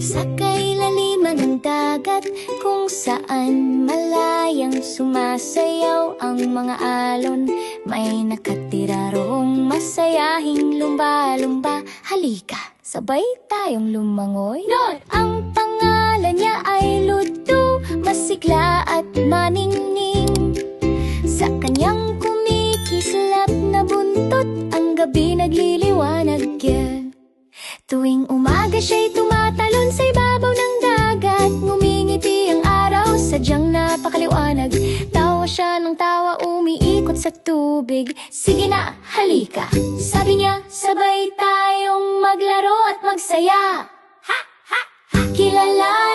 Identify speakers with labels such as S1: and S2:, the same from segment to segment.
S1: Sa kailaliman ng dagat Kung saan malayang sumasayaw ang mga alon May nakatira roong masayahing lumba-lumba. Halika, sabay tayong lumangoy.
S2: Lord!
S1: Ang pangalan niya ay Ludo Masigla at maningning. Sa kanyang kumikislap na buntot Ang gabi nagliliwanag yan Tuwing umaga siya'y tumakas sadyang napakaliwanag. Tawa siya ng tawa, umiikot sa tubig. Sige na, halika. Sabi niya, sabay tayong maglaro at magsaya. Ha, ha, ha. Kilalanin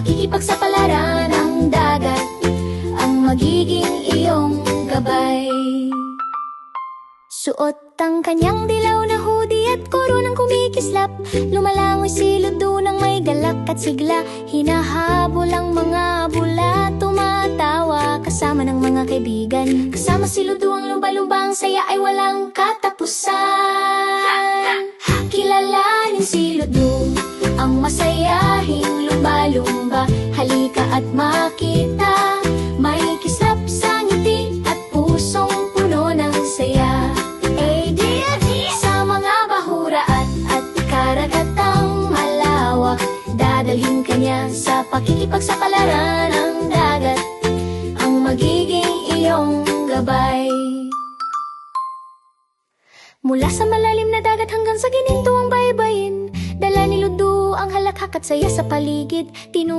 S1: pakikipagsapalaran ng dagat Ang magiging iyong gabay. Suot ang kanyang dilaw na hoodie at koronang kumikislap. Lumalangoy si Ludo ng may galak at sigla. Hinahabol ang mga bula Tumatawa. Kasama ng mga kaibigan. Kasama si Ludo ang lumba-lumba Ang saya ay walang katapusan Ang masayahing lumba-lumba Halika at makita. May kislap sa ngiti At pusong puno ng saya. Sa mga bahura at, at karagatang malawak Dadalhin kanya sa pakikipagsapalaran ng dagat. Ang magiging iyong gabay. Mula sa malalim na dagat hanggang sa gininto ang baybayin at saya sa paligid Tinu